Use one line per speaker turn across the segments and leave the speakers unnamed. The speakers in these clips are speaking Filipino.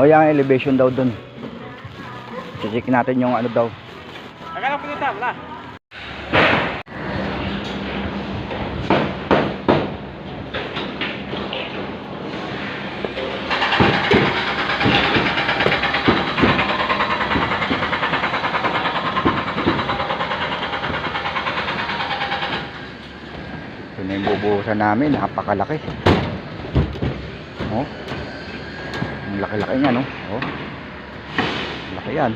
O yung elevation daw dun. Check natin yung ano daw.
Akala ko nito, wala.
Ito na yung bubuhusan namin. Napakalaki. Oh. Laki-laki niya, no? Oh. Laki yan.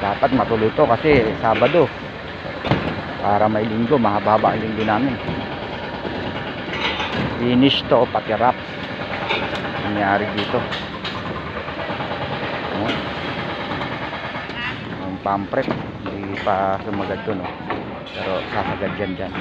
Dapat matuloy to kasi Sabado. Para may linggo, mahaba-haba ang linggo namin. Finish to, pati wrap. Nangyari dito. Oh. Ang pampret, hindi pa sumagad to, no? Pero sasagad dyan dyan.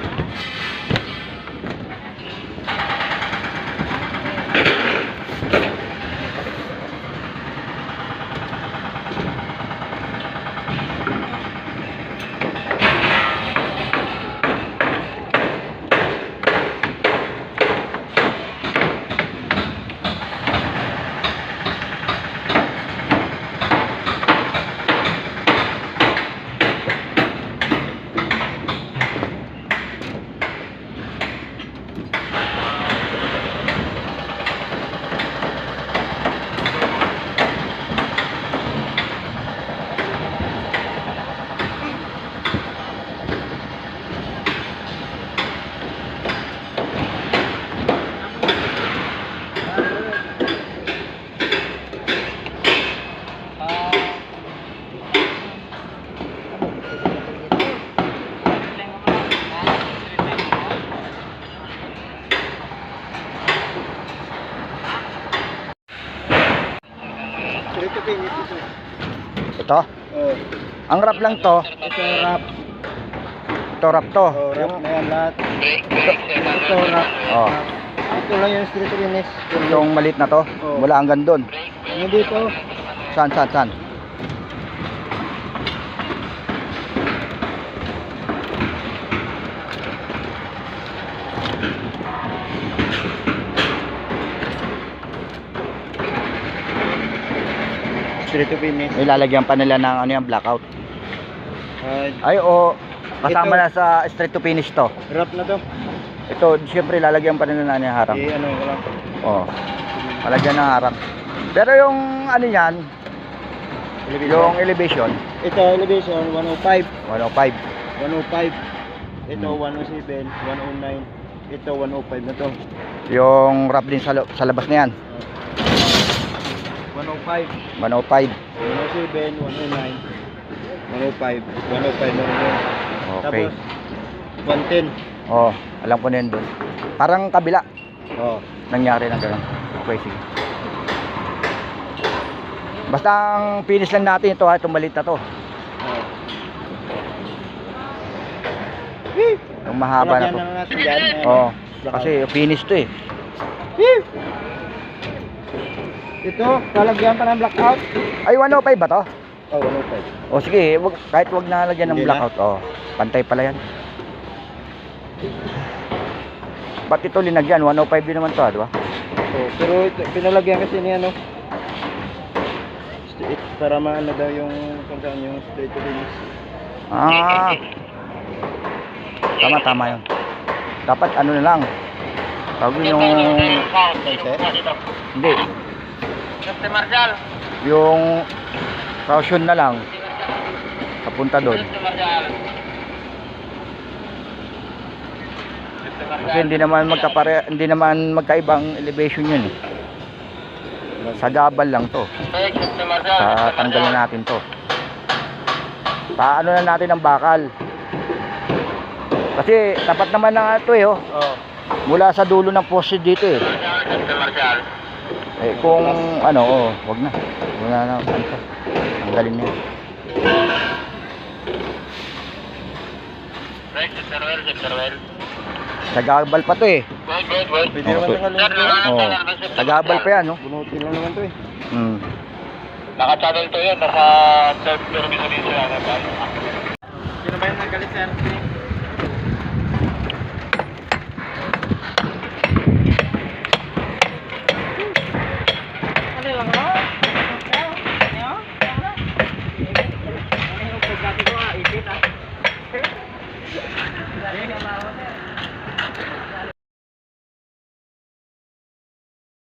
Ito pingit ito.
Ito,
Oh,
ang wrap lang to.
ito rap.
Ito wrap to.
Oh, rap na yan lahat. Ito rap.
Oh,
Ito lang yung street finish.
itong maliit na to.
Oo.
Mula hanggang doon.
Ano dito?
Saan, saan, saan?
Street finish.
May lalagyan pa nila ng ano yung blackout.
Uh,
Ay, o kasama
Ito.
na sa straight to finish to.
rap na to.
Ito, siyempre lalagyan pa nila na yung harap.
Eh, ano, wala.
Oh, lalagyan ng harap. Pero yung ano yan, yung elevation,
Ito, elevation, 105.
105.
105. Ito,
Hmm.
107, 109. Ito, 105 na to.
Yung wrap din sa, sa labas na yan,
105.
105.
107, 109. 105. 105 na rin yun.
Okay.
Tapos, 110.
Oh, alam ko na yun doon. Parang kabila
Oh.
nangyari na gano'n. Okay, sige. Basta ang finish lang natin ito ha, itong maliit na to.
oh.
Yung mahaba na to.
Ayan.
Oh, kasi finish to eh.
Ito, lalagyan pa ng blackout.
Ay, 105 ba to?
Oh, 105.
O sige, wag, kahit wag na lagyan ng
Hindi na.
blackout. Oh, pantay pala yan. Ba't ito linagyan? 105 din naman to, ah, di ba?
Oh, pero ito, pinalagyan kasi ni ano. Straight, para maano daw yung kung saan yung straight to finish.
Ah. Tama, tama yun. Dapat ano na lang. Tawag yung... Hindi. Yung caution na lang. Papunta doon. Kasi hindi naman magkapare, hindi naman magkaibang elevation yun. eh. Sa gabal lang to. Sa tanggalan natin to. Paano na natin ang bakal. Kasi tapat naman na ito eh oh.
Oh.
Mula sa dulo ng poste dito eh. Eh kung ano, oh, wag na. Wala na ano to. Tanggalin niya. Sa gabal pa to eh.
Pwede
Oh,
naman
so-
tanggalin ito.
Oh, sa gabal pa yan, no?
Bunutin lang naman to eh.
Hmm.
Naka-channel to yun, nasa third mismo dito yan.
Sino ba yung nagalit sir? Ja, ja, ja.